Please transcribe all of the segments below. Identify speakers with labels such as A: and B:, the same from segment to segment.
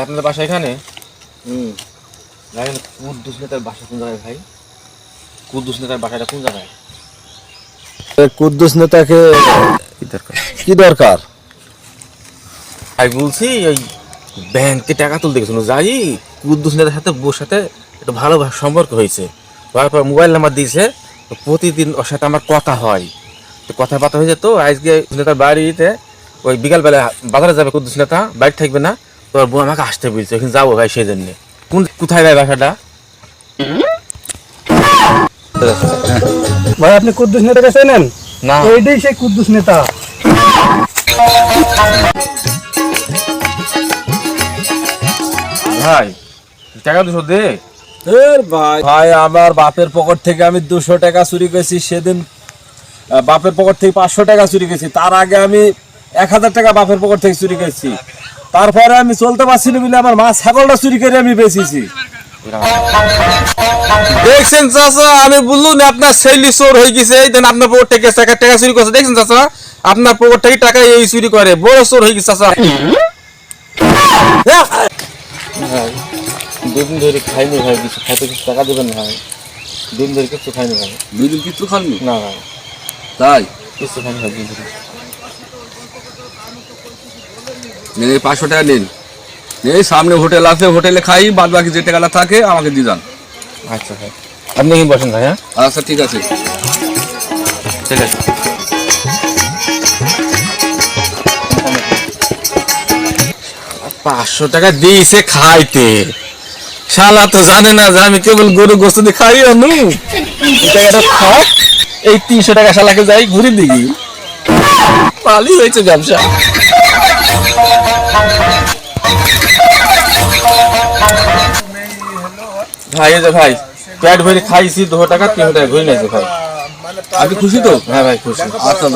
A: আপনাদের বাসা এখানে?
B: হুম।
A: ভাই কুদ্দুস নেতার বাসা কোন জায়গায় ভাই? কুদ্দুস নেতার বাসাটা কোন জায়গায়?
B: কুদ্দুস নেতাকে
A: কি দরকার?
B: কি দরকার?
A: আমি বলছি ওই ব্যাংকে টাকা তুলতে গেছিল। যাই কুদ্দুস নেতার সাথে বউর সাথে একটু ভালো সম্পর্ক হয়েছে। হওয়ার পর মোবাইল নাম্বার দিয়েছে প্রতিদিন ওর সাথে আমার কথা হয়। তো কথাবার্তা হয়েছে তো আজকে নেতার বাড়িতে ওই বিকালবেলা বাজারে যাবে কুদ্দুস নেতা বাড়ি থাকবে না। তো ওর বউ আমাকে আসতে বলছে ওখানে যাব ভাই সেই জন্যে কোন কোথায় ভাই বাসাটা?
C: ভাই আপনি কুদ্দুস নেতাকে চেনেন?
A: না।
C: এইটাই সেই কুদ্দুস নেতা।
A: ভাই টাকা দুশো দে।
B: ভাই। ভাই আমার বাপের পকেট থেকে আমি দুশো টাকা চুরি করেছি সেদিন বাপের পকেট থেকে পাঁচশো টাকা চুরি করেছি। তার আগে আমি এক হাজার টাকা বাপের পকেট থেকে চুরি করেছি। তারপরে আমি চলতে পারছি না বলে আমার মা ছাগলটা চুরি করে আমি বেচেছি।
A: দেখছেন চাচা আমি বললুম না আপনার শৈলী চোর হয়ে গেছে। এই দেন আপনার পকেট থেকে টাকা টাকা চুরি করছে। দেখছেন চাচা আপনার পকেট থেকে টাকা এই চুরি করে। বড় চোর হয়ে গেছে চাচা। দুদিন ধরে খাইনি ভাই কিছু খাইতে কিছু টাকা দেবেন না ভাই। দুদিন ধরে কিছু খাইনি ভাই।
B: দুদিন কিছু খাননি?
A: না ভাই।
B: তাই?
A: কিছু খাইনি ভাই
D: নিন পাঁচশো টাকা নিন এই সামনে হোটেল আছে হোটেলে খাই বাদ বাকি যে টাকাটা থাকে আমাকে দিয়ে যান।
A: আচ্ছা ভাই। আপনি কি বসেন ভাই হ্যাঁ?
D: আচ্ছা ঠিক আছে।
A: ঠিক আছে। পাঁচশো টাকা দিয়েছে খাইতে। শালা তো জানে না যে আমি কেবল গরু গোস্ত দিয়ে খাই আনু এই টাকাটা খাও এই তিনশো টাকা শালাকে যাই ঘুরে দিই। পালি হয়েছে ব্যবসা। ভাই ভাই, পেট ভরে খাইছি, দুশো টাকা, তিনশো টাকা ঘুরে নিয়েছে ভাই।
D: আপনি খুশি তো?
A: হ্যাঁ ভাই, খুশি।
D: আচ্ছা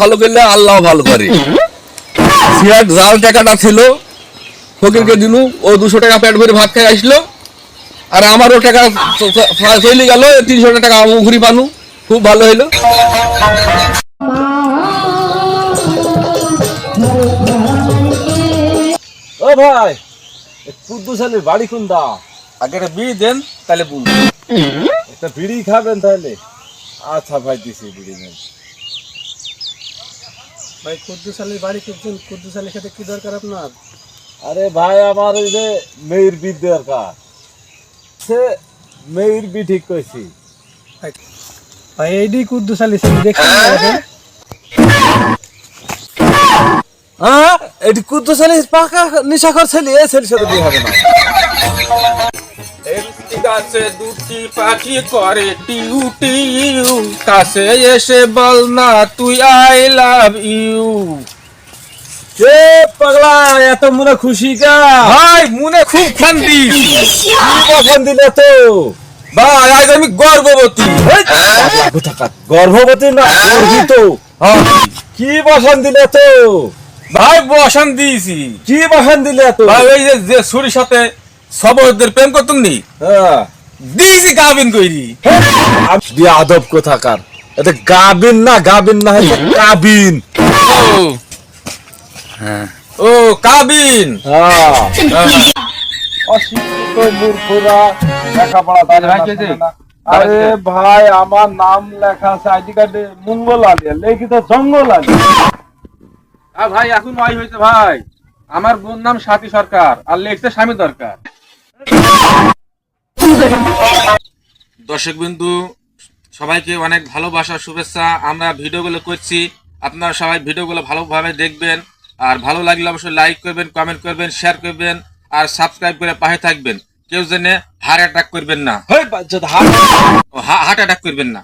D: ভালো করলে আল্লাহ ভালো করে। জাল টাকাটা ছিল, ফকিরকে দিলু ও দুশো টাকা পেট ভরে ভাত খাই আসলো, আর আমারও টাকা চলে গেল, তিনশো টাকা আমি ঘুরি পানু, খুব ভালো হইল।
B: ভাই। কুদ্দুস আলীর বাড়ি কোনটা?
A: আগে একটা বিয়ে দেন তাহলে বলব
B: একটা বিড়ি খাবেন তাহলে? আচ্ছা ভাই দিছি বিড়ি নেন।
C: ভাই কুদ্দুস আলীর বাড়ি খুঁজছেন কুদ্দুস আলীর সাথে কি দরকার আপনার?
B: আরে ভাই আমার ওই যে মেয়ের বি দরকার। সে মেয়ের বি ঠিক কইছি।
C: ভাই এইটাই কুদ্দুস আলী ছিল দেখছেন না এখন?
B: হ্যাঁ? এটি আলী পাকা নিশাখর ছেলে এ ছেলের সাথে বিয়ে হবে না।
A: দুটি পাখি করে টিউটি কাছে এসে বল না তুই আই লাভ ইউ।
B: এ পাগলা এত মনে খুশি কা
A: ভাই মনে খুব
B: কি কখন দিলে তো।
A: ভাই আজ আমি গর্ভবতী।
B: গর্ভবতী না গর্ভিত।
A: হ্যাঁ।
B: কি বসান দিলে তো?
A: ভাই বসান দিয়েছি।
B: কি বসান দিলে
A: ভাই ওই যে ছুরির সাথে সবরদের প্রেম করতুম নি?
B: হ্যাঁ।
A: দিয়েছি গাবিন কইরি।
B: দিয়ে আদব কোথাকার? এটা গাবিন না গাবিন না হচ্ছে কাবিন।
A: ও কাবিন।
B: হ্যাঁ।
A: হ্যাঁ।
B: অশিক্ষিত মূর্খরা লেখাপড়া। আরে ভাই আমার নাম লেখা আছে আইডি কার্ডে মঙ্গল আলিয়া লিখিত জঙ্গল আলিয়া
A: আর ভাই এখন ওয়াই হয়েছে ভাই। আমার বোন নাম সাথী সরকার আর লেখছে স্বামী দরকার। দর্শক বিন্দু সবাইকে অনেক ভালোবাসা শুভেচ্ছা। আমরা ভিডিওগুলো করছি আপনারা সবাই ভিডিওগুলো ভালোভাবে দেখবেন। আর ভালো লাগলে অবশ্যই লাইক করবেন কমেন্ট করবেন শেয়ার করবেন আর সাবস্ক্রাইব করে পাশে থাকবেন। কেউ জেনে হার্ট অ্যাটাক করবেন না। হার্ট অ্যাটাক করবেন না।